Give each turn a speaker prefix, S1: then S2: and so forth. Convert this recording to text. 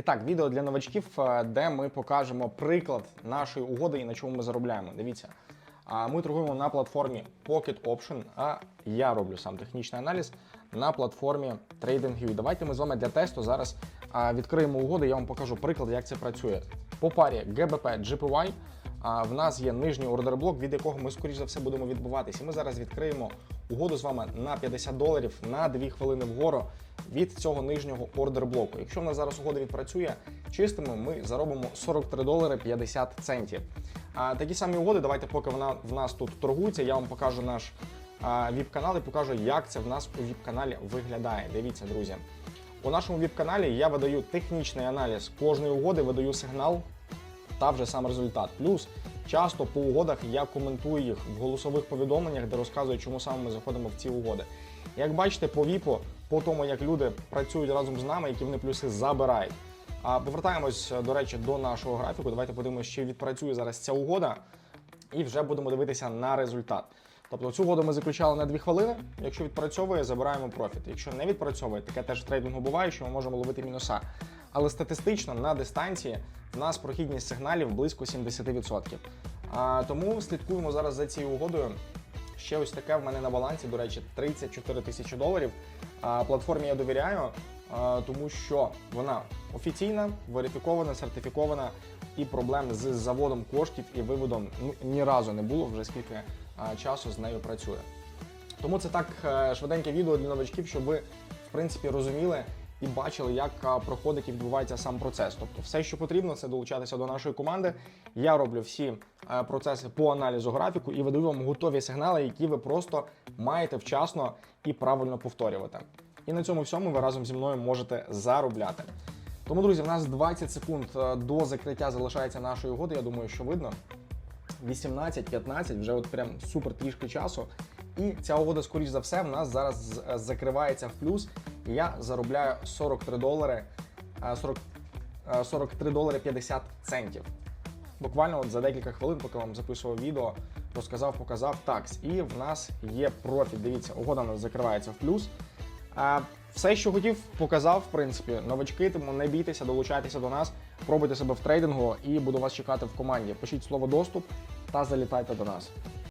S1: І так, відео для новачків, е, де ми покажемо приклад нашої угоди і на чому ми заробляємо. Дивіться, ми торгуємо на платформі Pocket Option, а я роблю сам технічний аналіз на платформі TradingView. Давайте ми з вами для тесту зараз відкриємо угоди. Я вам покажу приклад, як це працює. По парі GBP GPY а, в нас є нижній ордерблок, від якого ми, скоріш за все, будемо відбуватися. Ми зараз відкриємо угоду з вами на 50 доларів на 2 хвилини вгору від цього нижнього ордерблоку. Якщо в нас зараз угода відпрацює чистими, ми заробимо 43 долари 50 центів. А такі самі угоди, давайте, поки вона в нас тут торгується, я вам покажу наш віп-канал і покажу, як це в нас у віп-каналі виглядає. Дивіться, друзі. У нашому віп-каналі я видаю технічний аналіз кожної угоди, видаю сигнал та вже сам результат. Плюс часто по угодах я коментую їх в голосових повідомленнях, де розказую, чому саме ми заходимо в ці угоди. Як бачите, по віпу, по тому, як люди працюють разом з нами, які вони плюси забирають. А повертаємось, до речі, до нашого графіку. Давайте подивимося, чи відпрацює зараз ця угода, і вже будемо дивитися на результат. Тобто цю угоду ми заключали на 2 хвилини. Якщо відпрацьовує, забираємо профіт. Якщо не відпрацьовує, таке теж в трейдингу буває, що ми можемо ловити мінуса. Але статистично на дистанції в нас прохідність сигналів близько 70%. А, тому слідкуємо зараз за цією угодою. Ще ось таке в мене на балансі, до речі, 34 тисячі доларів. А, платформі я довіряю, а, тому що вона офіційна, верифікована, сертифікована, і проблем з заводом коштів і виводом ні разу не було вже скільки а, часу з нею працює. Тому це так е, швиденьке відео для новачків, щоб ви в принципі розуміли і бачили, як проходить і відбувається сам процес. Тобто, все, що потрібно, це долучатися до нашої команди. Я роблю всі е, процеси по аналізу графіку і видаю вам готові сигнали, які ви просто маєте вчасно і правильно повторювати. І на цьому всьому ви разом зі мною можете заробляти. Тому, друзі, в нас 20 секунд е, до закриття залишається нашої угоди. Я думаю, що видно. 18-15, вже от прям супер трішки часу. І ця угода, скоріш за все, в нас зараз е, закривається в плюс. І я заробляю 43 долари, е, 40, е, 43 долари 50 центів. Буквально от за декілька хвилин, поки вам записував відео, розказав, показав такс. І в нас є профіт. Дивіться, угода у нас закривається в плюс. Все, що хотів, показав, в принципі, новачки, тому не бійтеся, долучайтеся до нас, пробуйте себе в трейдингу і буду вас чекати в команді. Пишіть слово доступ та залітайте до нас.